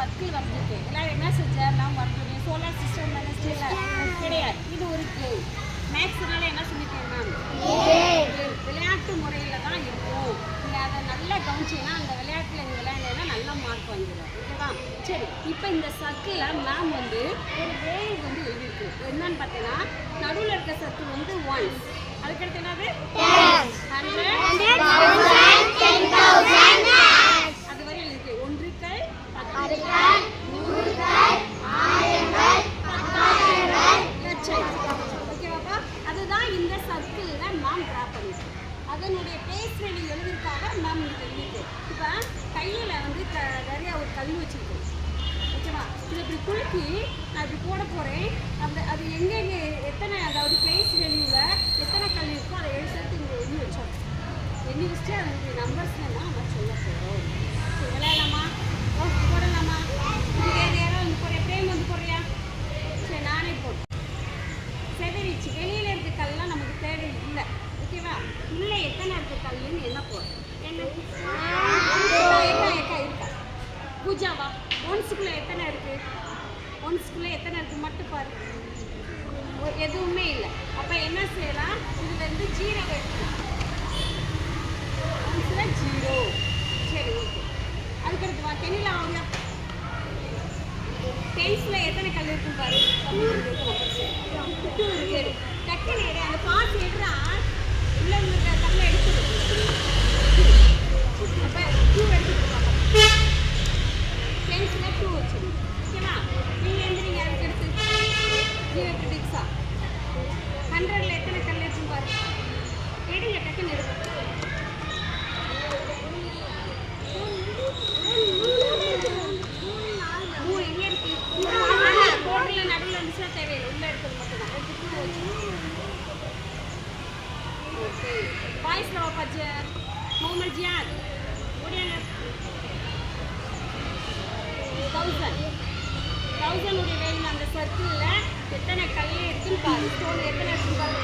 சக்தி வந்துட்டு. எல்லாரும் என்ன செஞ்சார்லாம் வரணும் சோலார் சிஸ்டம் கிடையாது. இது ஒரு கேள்வி மேக்ஸ்னால என்ன சொல்லிக்கிறேன் விளையாட்டு முறையில் தான் இருக்கும். நீங்கள் அதை நல்லா கவனிச்சிங்கன்னா அந்த விளையாட்டில் நீங்கள் விளையாண்டா நல்ல மார்க் வந்துடும் ஓகேவா சரி இப்போ இந்த சர்க்கிளில் மேம் வந்து ஒரு வேல் வந்து எழுதியிருக்கு. என்னன்னு பார்த்தீங்கன்னா நடுவில் இருக்க சர்க்கிள் வந்து ஒன் அதுக்கடுத்து என்னது? குலுக்கி நான் இப்படி போட போகிறேன் அந்த அது எங்கெங்கே எத்தனை அதாவது பிளேஸ் வெளியில் எத்தனை கல் இருக்கோ அதை எடுத்து இங்கே எண்ணி வச்சோம் எண்ணி வச்சுட்டு அதனுடைய நம்பர்ஸ்லாம் நம்ம சொல்ல போகிறோம் விளையாடலாமா ஓ போடலாமா இது வேறு வந்து போறியா பிரேம் வந்து போறியா சரி நானே போட்டேன் செதறிச்சு வெளியில இருக்க கல்லாம் நமக்கு தேவை இல்லை ஓகேவா உள்ளே எத்தனை இருக்க கல்லுன்னு என்ன போறோம் என்ன இருக்கா இருக்கா பூஜாவா ஒன்ஸுக்குள்ளே எத்தனை இருக்கு ஸ்கூலில் எத்தனை இருக்குது மட்டும் பாரு. எதுவுமே இல்லை. அப்போ என்ன செய்யலாம்? இதுலேருந்து ஜீரகம் ஜீரோ எடுக்கலாம் ஒன்ஸ்ல ஜீரோ சரி ஓகே அதுக்கடுத்து வா தெரியல அவங்க டென்ஸ்ல எத்தனை கல் இருக்கும் பாரு டூ இருக்கு டக்குனு எடு அந்த பாஸ் எடுறா உள்ள இருக்க கல்லை எடுத்துடு அப்ப டூ எடுத்துட்டு டென்ஸ்ல டூ வச்சிருங்க ஓகேவா நீங்க எந்திரிங்க அதுக்கு எடுத்து ஜீரோ பிடிக்ஸா ஹண்ட்ரட்ல எத்தனை கல் இருக்கும் பாரு எடுங்க டக்குன்னு எடுங்க மூணு எங்க இருக்கு கோட்ல நடுவுல தௌசண்ட் தௌசண்ட் உடைய வேணும் அந்த சர்க்கிளில் எத்தனை கல் இருக்குன்னு பாரு. ஸ்டோன் எத்தனை இருக்கு பாரு.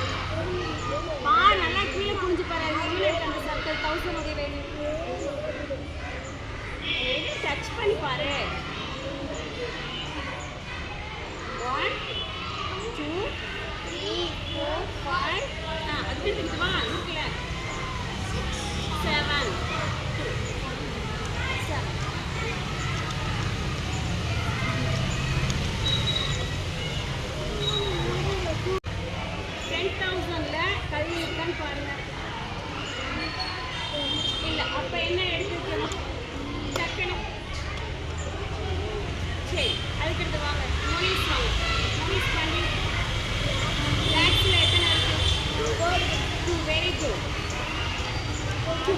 பா நல்லா கீழே குனிஞ்சு பாரு. கீழே இருக்க அந்த சர்க்கிள் தௌசண்ட் உடைய வேணும் டச் பண்ணி பாரு. One two three four five ஆ அது தெரியுமா வா இருக்குல்ல செவன் செவன் டென் தௌசண்டில் கல்வி இருக்கான்னு பாருங்க இல்லை அப்போ என்ன எடுத்துக்கணும் டக்குனு சரி அதுக்கடுத்து வாங்க மோனிஸ் வாங்க மோனிஸ் பண்ணி லேக்ஸில் எத்தனை இருக்கு டூ வெரி குட் டூ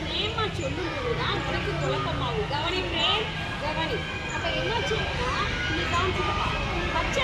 பிரேமா சொல்லும் போதுதான் உனக்கு குழப்பமாகும் கவனி. பிரேம் கவனி அப்ப என்ன சொல்லுன்னா இந்த காமிச்சிருப்பா பச்சை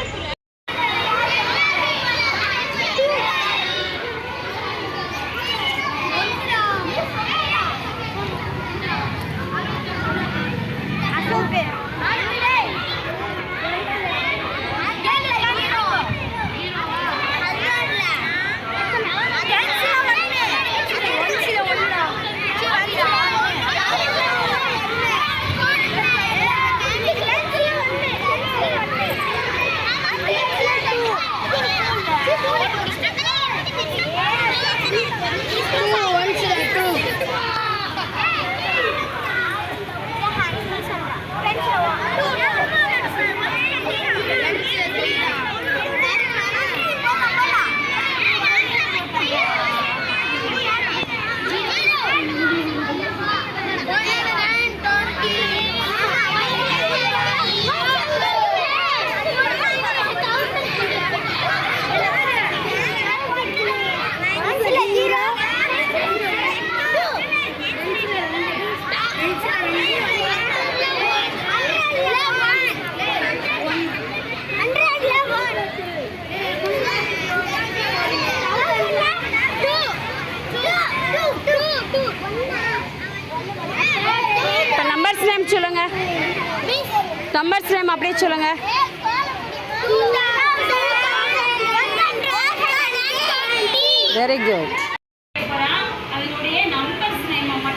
நம்பர்ஸ் நேம் அப்படியே சொல்லுங்க. Very good